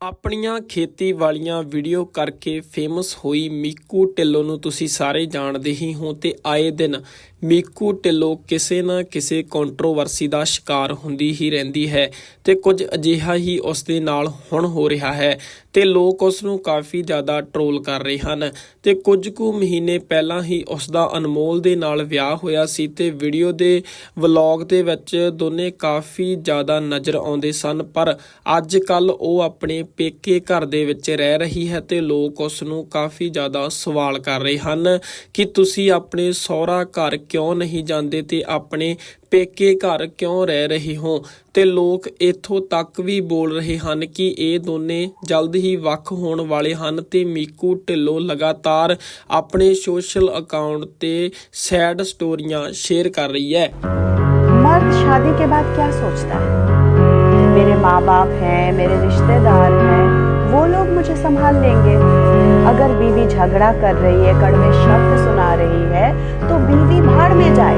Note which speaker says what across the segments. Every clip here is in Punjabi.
Speaker 1: ਆਪਣੀਆਂ ਖੇਤੀ ਵਾਲੀਆਂ ਵੀਡੀਓ ਕਰਕੇ ਫੇਮਸ ਹੋਈ ਮੀਕੂ ਢਿੱਲੋਂ ਨੂੰ ਤੁਸੀਂ ਸਾਰੇ ਜਾਣਦੇ ਹੀ ਹੋ ਤੇ ਆਏ ਦਿਨ ਮੀਕੂ ਢਿੱਲੋਂ ਕਿਸੇ ਨਾ ਕਿਸੇ ਕੰਟਰੋਵਰਸੀ ਦਾ ਸ਼ਿਕਾਰ ਹੁੰਦੀ ਹੀ ਰਹਿੰਦੀ ਹੈ ਤੇ ਕੁਝ ਅਜਿਹਾ ਹੀ ਉਸ ਦੇ ਨਾਲ ਹੁਣ ਹੋ ਰਿਹਾ ਹੈ ਤੇ ਲੋਕ ਉਸ ਨੂੰ ਕਾਫੀ ਜ਼ਿਆਦਾ ਟਰੋਲ ਕਰ ਰਹੇ ਹਨ ਤੇ ਕੁਝ ਕੁ ਮਹੀਨੇ ਪਹਿਲਾਂ ਹੀ ਉਸ ਦਾ ਅਨਮੋਲ ਦੇ ਨਾਲ ਵਿਆਹ ਹੋਇਆ ਸੀ ਤੇ ਵੀਡੀਓ ਦੇ ਵਲੌਗ ਦੇ ਵਿੱਚ ਦੋਨੇ ਕਾਫੀ ਜ਼ਿਆਦਾ ਨਜ਼ਰ ਆਉਂਦੇ ਸਨ, ਪਰ ਅੱਜ ਕੱਲ ਉਹ ਆਪਣੇ ਪੇਕੇ ਘਰ ਦੇ ਵਿੱਚ ਰਹਿ ਰਹੀ ਹੈ ਤੇ ਲੋਕ ਉਸ ਨੂੰ ਕਾਫੀ ਜ਼ਿਆਦਾ ਸਵਾਲ ਕਰ ਰਹੇ ਹਨ ਕਿ ਤੁਸੀਂ ਆਪਣੇ ਸਹੁਰਾ ਘਰ ਕਿਉਂ ਨਹੀਂ ਜਾਂਦੇ ਤੇ ਆਪਣੇ ਪੇਕੇ ਘਰ ਕਿਉਂ ਰਹਿ ਰਹੇ ਹੋ ਤੇ ਲੋਕ ਇੱਥੋਂ ਤੱਕ ਵੀ ਬੋਲ ਰਹੇ ਹਨ ਕਿ ਇਹ ਦੋਨੇ ਜਲਦ ਹੀ ਵੱਖ ਹੋਣ ਵਾਲੇ ਹਨ ਤੇ ਮੀਕੂ ਢਿੱਲੋਂ ਲਗਾਤਾਰ ਆਪਣੇ ਸੋਸ਼ਲ ਅਕਾਊਂਟ ਤੇ ਸੈਡ ਸਟੋਰੀਆਂ ਸ਼ੇਅਰ ਕਰ ਰਹੀ ਹੈ
Speaker 2: मर्द शादी के बाद क्या सोचता है मेरे माँ बाप हैं मेरे रिश्तेदार हैं वो लोग मुझे संभाल लेंगे अगर बीवी झगड़ा कर रही है कड़वे शब्द सुना रही है तो बीवी भाड़ में जाए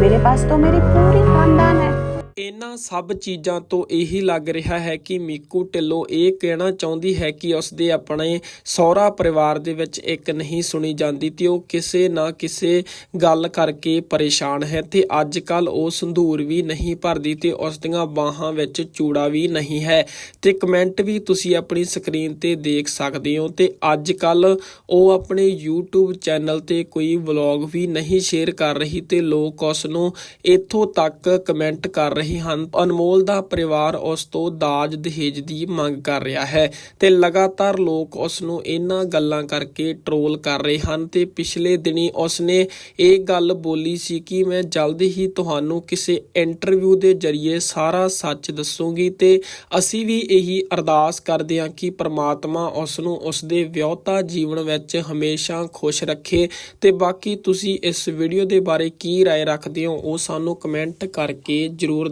Speaker 2: मेरे पास तो मेरी पूरी खानदान है
Speaker 1: ਇਹਨਾਂ ਸਭ ਚੀਜ਼ਾਂ ਤੋਂ ਇਹੀ ਲੱਗ ਰਿਹਾ ਹੈ ਕਿ ਮੀਕੂ ਢਿੱਲੋਂ ਇਹ ਕਹਿਣਾ ਚਾਹੁੰਦੀ ਹੈ ਕਿ ਉਸ ਦੇ ਆਪਣੇ ਸਹੁਰਾ ਪਰਿਵਾਰ ਦੇ ਵਿੱਚ ਇੱਕ ਨਹੀਂ ਸੁਣੀ ਜਾਂਦੀ ਤੇ ਉਹ ਕਿਸੇ ਨਾ ਕਿਸੇ ਗੱਲ ਕਰਕੇ ਪਰੇਸ਼ਾਨ ਹੈ ਤੇ ਅੱਜ ਕੱਲ ਉਹ ਸੰਧੂਰ ਵੀ ਨਹੀਂ ਭਰਦੀ ਤੇ ਉਸ ਦੀਆਂ ਬਾਹਾਂ ਵਿੱਚ ਚੂੜਾ ਵੀ ਨਹੀਂ ਹੈ। ਤੇ ਕਮੈਂਟ ਵੀ ਤੁਸੀਂ ਆਪਣੀ ਸਕਰੀਨ ਤੇ ਦੇਖ ਸਕਦੇ ਹੋ ਤੇ ਅੱਜ ਕੱਲ ਉਹ ਆਪਣੇ YouTube ਚੈਨਲ ਤੇ ਕੋਈ ਵਲੌਗ ਵੀ ਨਹੀਂ ਸ਼ੇਅਰ ਕਰ ਰਹੀ ਤੇ ਲੋਕ ਉਸ ਨੂੰ ਇੱਥੋਂ ਤੱਕ ਕਮੈਂਟ ਕਰ ਰਹੇ ਰਹੇ ਹਨ ਅਨਮੋਲ ਦਾ ਪਰਿਵਾਰ ਉਸ ਤੋਂ ਦਾਜ ਦਹੇਜ ਦੀ ਮੰਗ ਕਰ ਰਿਹਾ ਹੈ ਤੇ ਲਗਾਤਾਰ ਲੋਕ ਉਸ ਨੂੰ ਇਹਨਾਂ ਗੱਲਾਂ ਕਰਕੇ ਟਰੋਲ ਕਰ ਰਹੇ ਹਨ ਤੇ ਪਿਛਲੇ ਦਿਨੀ ਉਸ ਨੇ ਇਹ ਗੱਲ ਬੋਲੀ ਸੀ ਕਿ ਮੈਂ ਜਲਦ ਹੀ ਤੁਹਾਨੂੰ ਕਿਸੇ ਇੰਟਰਵਿਊ ਦੇ ਜ਼ਰੀਏ ਸਾਰਾ ਸੱਚ ਦੱਸੂਗੀ ਤੇ ਅਸੀਂ ਵੀ ਇਹੀ ਅਰਦਾਸ ਕਰਦੇ ਹਾਂ ਕਿ ਪ੍ਰਮਾਤਮਾ ਉਸ ਨੂੰ ਉਸ ਦੇ ਵਿਆਹਤਾ ਜੀਵਨ ਵਿੱਚ ਹਮੇਸ਼ਾ ਖੁਸ਼ ਰੱਖੇ ਤੇ ਬਾਕੀ ਤੁਸੀਂ ਇਸ ਵੀਡੀਓ ਦੇ ਬਾਰੇ ਕੀ رائے ਰੱਖਦੇ ਹੋ ਉਹ ਸਾਨੂੰ ਕਮੈਂਟ ਕਰਕੇ ਜਰੂਰ